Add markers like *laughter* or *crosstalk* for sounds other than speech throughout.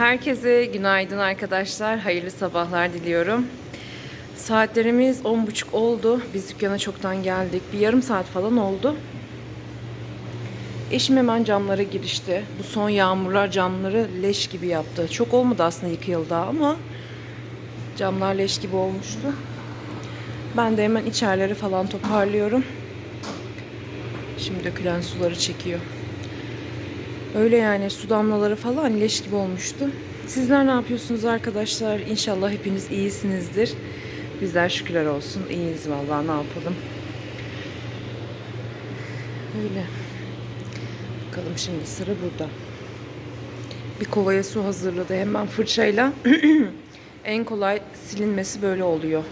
Herkese günaydın arkadaşlar. Hayırlı sabahlar diliyorum. Saatlerimiz 10.30 oldu. Biz dükkana çoktan geldik. Bir yarım saat falan oldu. Eşim hemen camlara girişti. Bu son yağmurlar camları leş gibi yaptı. Çok olmadı aslında yıkayıldı ama camlar leş gibi olmuştu. Ben de hemen içerileri falan toparlıyorum. Şimdi dökülen suları çekiyor. Öyle yani su damlaları falan leş gibi olmuştu. Sizler ne yapıyorsunuz arkadaşlar? İnşallah hepiniz iyisinizdir. Bizler şükürler olsun. iyiyiz vallahi ne yapalım. Öyle. Bakalım şimdi sıra burada. Bir kovaya su hazırladı. Hemen fırçayla *clears throat* en kolay silinmesi böyle oluyor.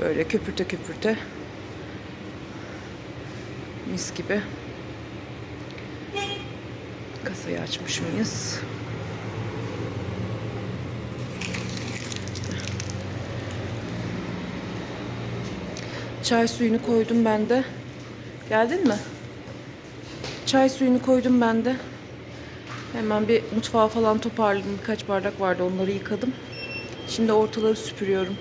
Böyle köpürte köpürte. Mis gibi. Kasayı açmış mıyız? Çay suyunu koydum ben de. Geldin mi? Çay suyunu koydum ben de. Hemen bir mutfağı falan toparladım. Birkaç bardak vardı onları yıkadım. Şimdi ortaları süpürüyorum.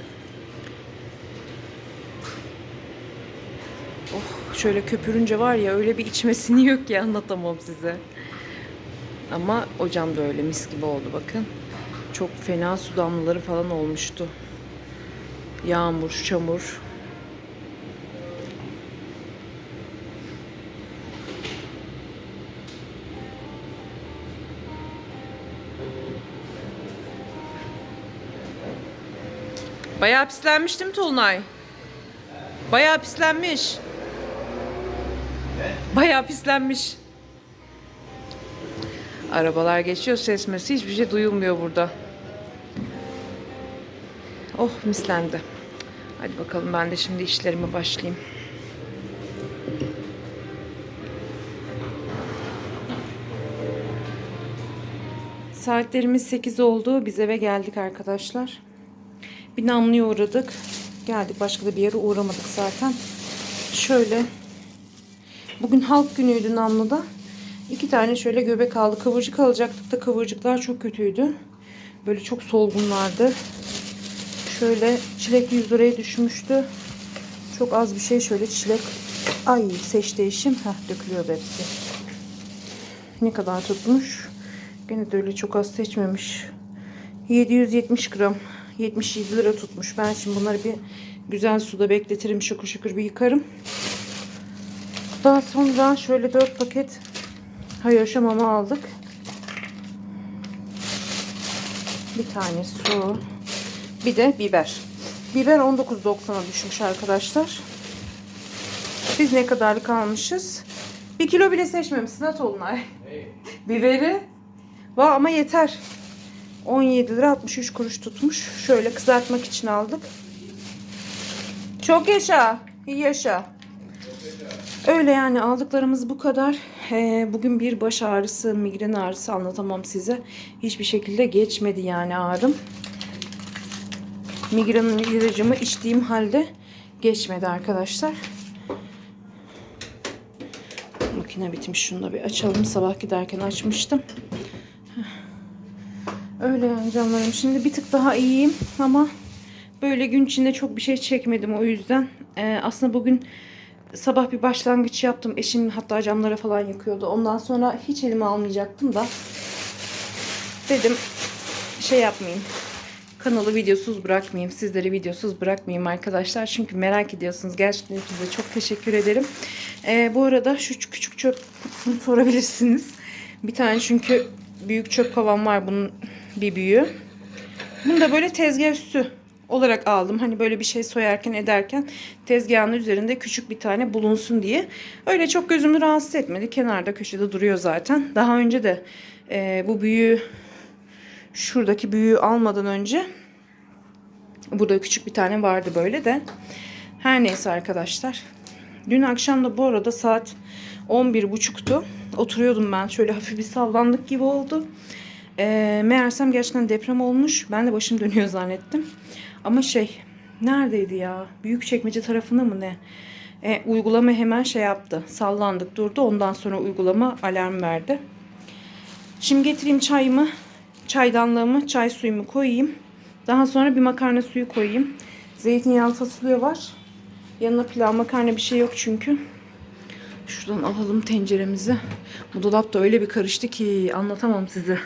Oh şöyle köpürünce var ya öyle bir içime siniyor *laughs* ki anlatamam size. Ama ocam da öyle mis gibi oldu bakın. Çok fena su damlaları falan olmuştu. Yağmur, çamur. Bayağı pislenmiş değil mi Tolunay? Bayağı pislenmiş. Bayağı pislenmiş. Arabalar geçiyor ses mesi hiçbir şey duyulmuyor burada. Oh mislendi. Hadi bakalım ben de şimdi işlerime başlayayım. Saatlerimiz 8 oldu. Biz eve geldik arkadaşlar. Bir namluya uğradık. Geldik. Başka da bir yere uğramadık zaten. Şöyle. Bugün halk günüydü namluda. İki tane şöyle göbek aldı. Kıvırcık alacaktık da kıvırcıklar çok kötüydü. Böyle çok solgunlardı. Şöyle çilek 100 liraya düşmüştü. Çok az bir şey şöyle çilek. Ay seçti eşim. Heh dökülüyor hepsi. Ne kadar tutmuş? Gene de öyle çok az seçmemiş. 770 gram. 77 lira tutmuş. Ben şimdi bunları bir güzel suda bekletirim. Şıkır şıkır bir yıkarım. Daha sonra şöyle 4 paket hayoşa mama aldık. Bir tane su. Bir de biber. Biber 19.90'a düşmüş arkadaşlar. Biz ne kadarlık almışız? Bir kilo bile seçmemişsin Tolunay. Biberi. Va ama yeter. 17 lira 63 kuruş tutmuş. Şöyle kızartmak için aldık. Çok yaşa. İyi yaşa. Öyle yani aldıklarımız bu kadar. Ee, bugün bir baş ağrısı, migren ağrısı anlatamam size. Hiçbir şekilde geçmedi yani ağrım. Migren ilacımı içtiğim halde geçmedi arkadaşlar. Makine bitmiş. Şunu da bir açalım. Sabah giderken açmıştım. Öyle yani canlarım. Şimdi bir tık daha iyiyim ama böyle gün içinde çok bir şey çekmedim o yüzden. Ee, aslında bugün sabah bir başlangıç yaptım. Eşim hatta camlara falan yıkıyordu. Ondan sonra hiç elime almayacaktım da dedim şey yapmayayım. Kanalı videosuz bırakmayayım. Sizleri videosuz bırakmayayım arkadaşlar. Çünkü merak ediyorsunuz. Gerçekten size çok teşekkür ederim. Ee, bu arada şu küçük çöp kutusunu *laughs* sorabilirsiniz. Bir tane çünkü büyük çöp kovam var bunun bir büyüğü. Bunu da böyle tezgah üstü olarak aldım. Hani böyle bir şey soyarken ederken tezgahın üzerinde küçük bir tane bulunsun diye. Öyle çok gözümü rahatsız etmedi. Kenarda köşede duruyor zaten. Daha önce de e, bu büyüğü şuradaki büyüğü almadan önce burada küçük bir tane vardı böyle de. Her neyse arkadaşlar. Dün akşam da bu arada saat 11.30'tu. Oturuyordum ben. Şöyle hafif bir sallandık gibi oldu. E, meğersem gerçekten deprem olmuş. Ben de başım dönüyor zannettim. Ama şey neredeydi ya? Büyük çekmece tarafında mı ne? E, uygulama hemen şey yaptı. Sallandık durdu. Ondan sonra uygulama alarm verdi. Şimdi getireyim çayımı, çaydanlığımı, çay suyumu koyayım. Daha sonra bir makarna suyu koyayım. Zeytinyağlı fasulye var. Yanına pilav makarna bir şey yok çünkü. Şuradan alalım tenceremizi. Bu dolap da öyle bir karıştı ki anlatamam size.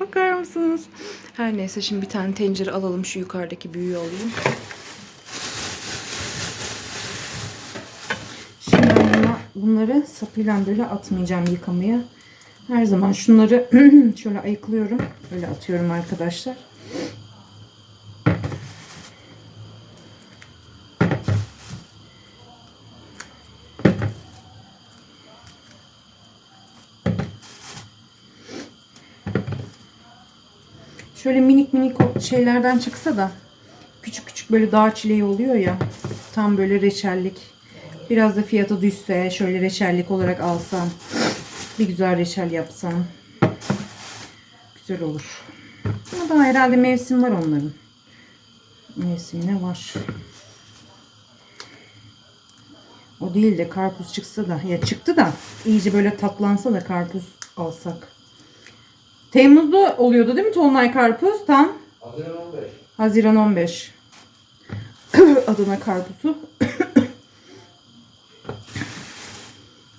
Bakar mısınız? Her neyse şimdi bir tane tencere alalım. Şu yukarıdaki büyüğü alayım. Şimdi buna- bunları sapıyla böyle atmayacağım yıkamaya. Her zaman şunları *clears throat* şöyle ayıklıyorum. Böyle atıyorum arkadaşlar. Şöyle minik minik şeylerden çıksa da küçük küçük böyle dağ çileği oluyor ya. Tam böyle reçellik. Biraz da fiyatı düşse şöyle reçellik olarak alsam. Bir güzel reçel yapsam. Güzel olur. Ama daha herhalde mevsim var onların. Mevsimine var. O değil de karpuz çıksa da ya çıktı da iyice böyle tatlansa da karpuz alsak. Temmuz'da oluyordu değil mi Tolunay karpuz? Tam Haziran 15. Haziran 15. *coughs* Adana karpuzu. *coughs*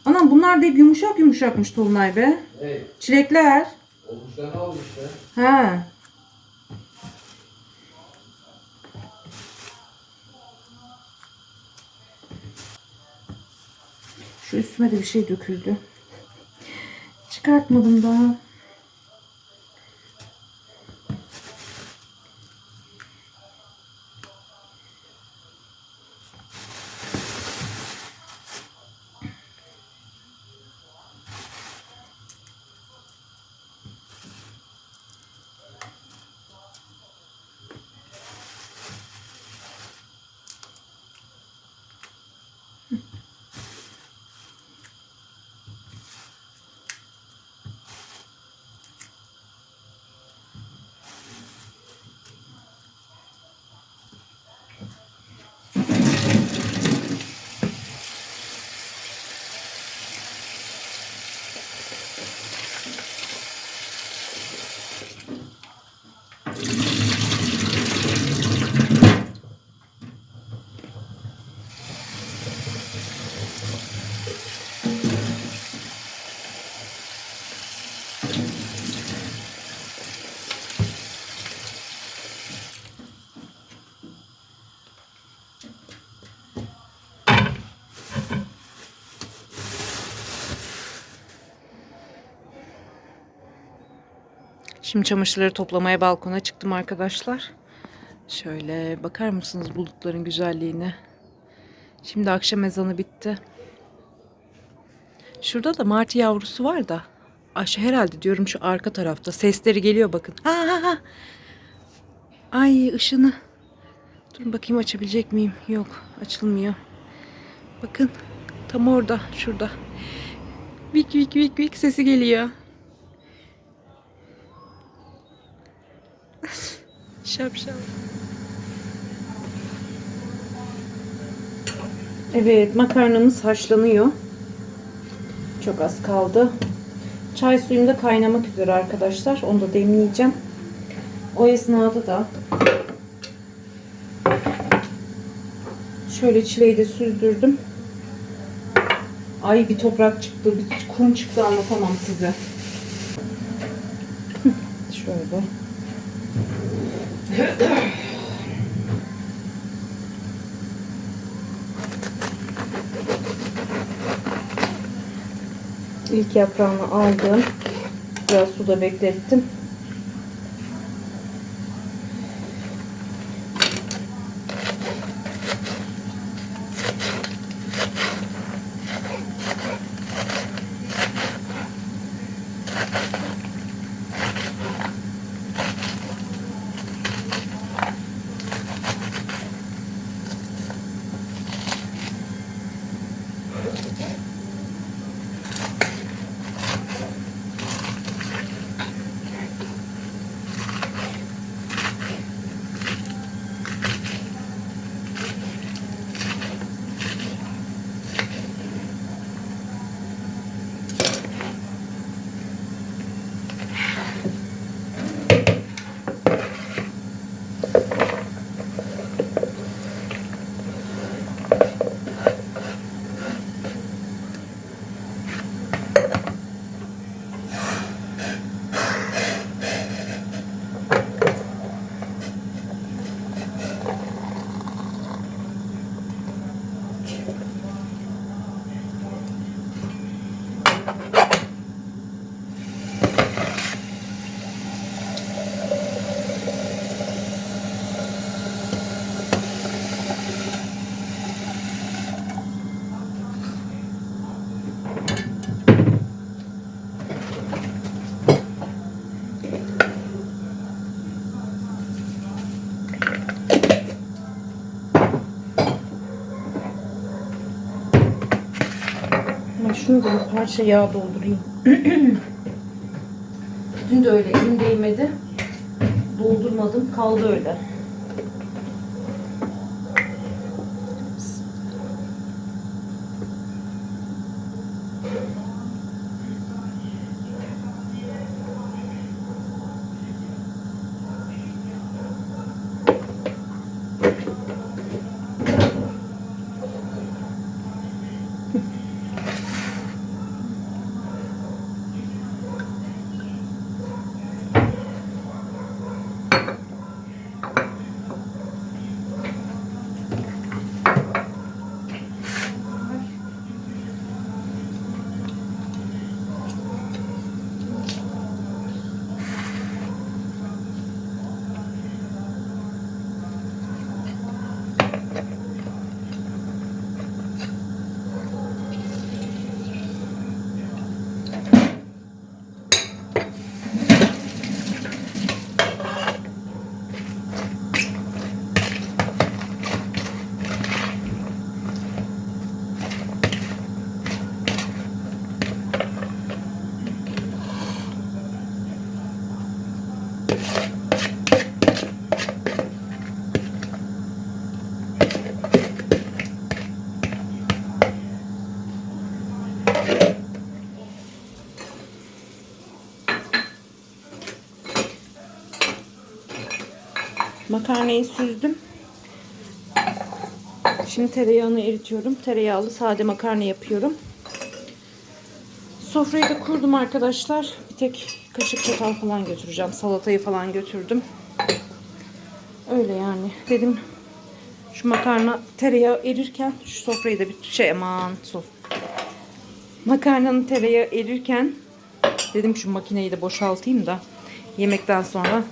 Anam bunlar da hep yumuşak yumuşakmış Tolunay be. Hey, Çilekler. o kuşlarını aldı işte. He. Şu üstüme de bir şey döküldü. Çıkartmadım daha. Şimdi çamaşırları toplamaya balkona çıktım arkadaşlar. Şöyle bakar mısınız bulutların güzelliğine? Şimdi akşam ezanı bitti. Şurada da martı yavrusu var da. Aş herhalde diyorum şu arka tarafta. Sesleri geliyor bakın. Ha ha ha. Ay ışını. Dur bakayım açabilecek miyim? Yok açılmıyor. Bakın tam orada şurada. Vik vik vik vik sesi geliyor. Şapşal. Evet makarnamız haşlanıyor. Çok az kaldı. Çay suyum da kaynamak üzere arkadaşlar. Onu da demleyeceğim. O esnada da şöyle çileği de süzdürdüm. Ay bir toprak çıktı, bir kum çıktı anlatamam size. Şöyle. İlk yaprağını aldım. Biraz suda beklettim. Şunu da bir parça yağ doldurayım. *clears throat* Dün de öyle elim değmedi. Doldurmadım. Kaldı öyle. Makarnayı süzdüm. Şimdi tereyağını eritiyorum. Tereyağlı sade makarna yapıyorum. Sofrayı da kurdum arkadaşlar. Bir tek kaşık çatal falan götüreceğim. Salatayı falan götürdüm. Öyle yani. Dedim şu makarna tereyağı erirken şu sofrayı da bir şey aman sof. Makarnanın tereyağı erirken dedim şu makineyi de boşaltayım da yemekten sonra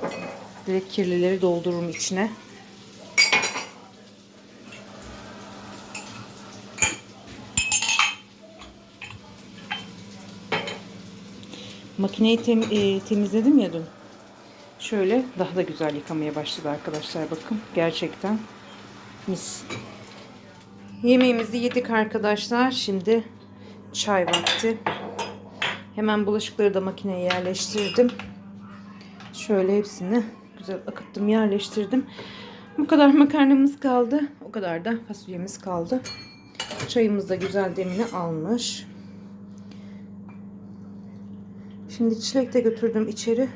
direkt kirlileri doldururum içine. Makineyi tem- e, temizledim ya dün. Şöyle daha da güzel yıkamaya başladı arkadaşlar bakın. Gerçekten mis. Yemeğimizi yedik arkadaşlar. Şimdi çay vakti. Hemen bulaşıkları da makineye yerleştirdim. Şöyle hepsini güzel akıttım, yerleştirdim. Bu kadar makarnamız kaldı. O kadar da fasulyemiz kaldı. Çayımız da güzel demini almış. Şimdi çilek de götürdüm içeri.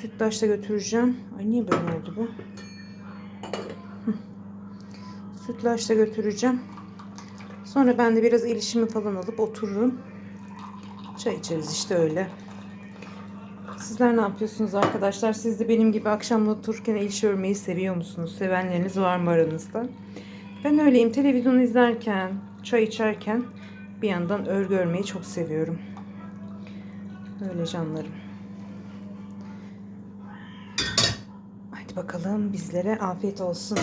Sütlaç da götüreceğim. Ay niye böyle oldu bu? Sütlaç da götüreceğim. Sonra ben de biraz ilişimi falan alıp otururum. Çay içeriz işte öyle. Sizler ne yapıyorsunuz arkadaşlar? Siz de benim gibi akşamla otururken el işi örmeyi seviyor musunuz? Sevenleriniz var mı aranızda? Ben öyleyim. Televizyon izlerken, çay içerken bir yandan örgü örmeyi çok seviyorum. Öyle canlarım. Hadi bakalım bizlere afiyet olsun.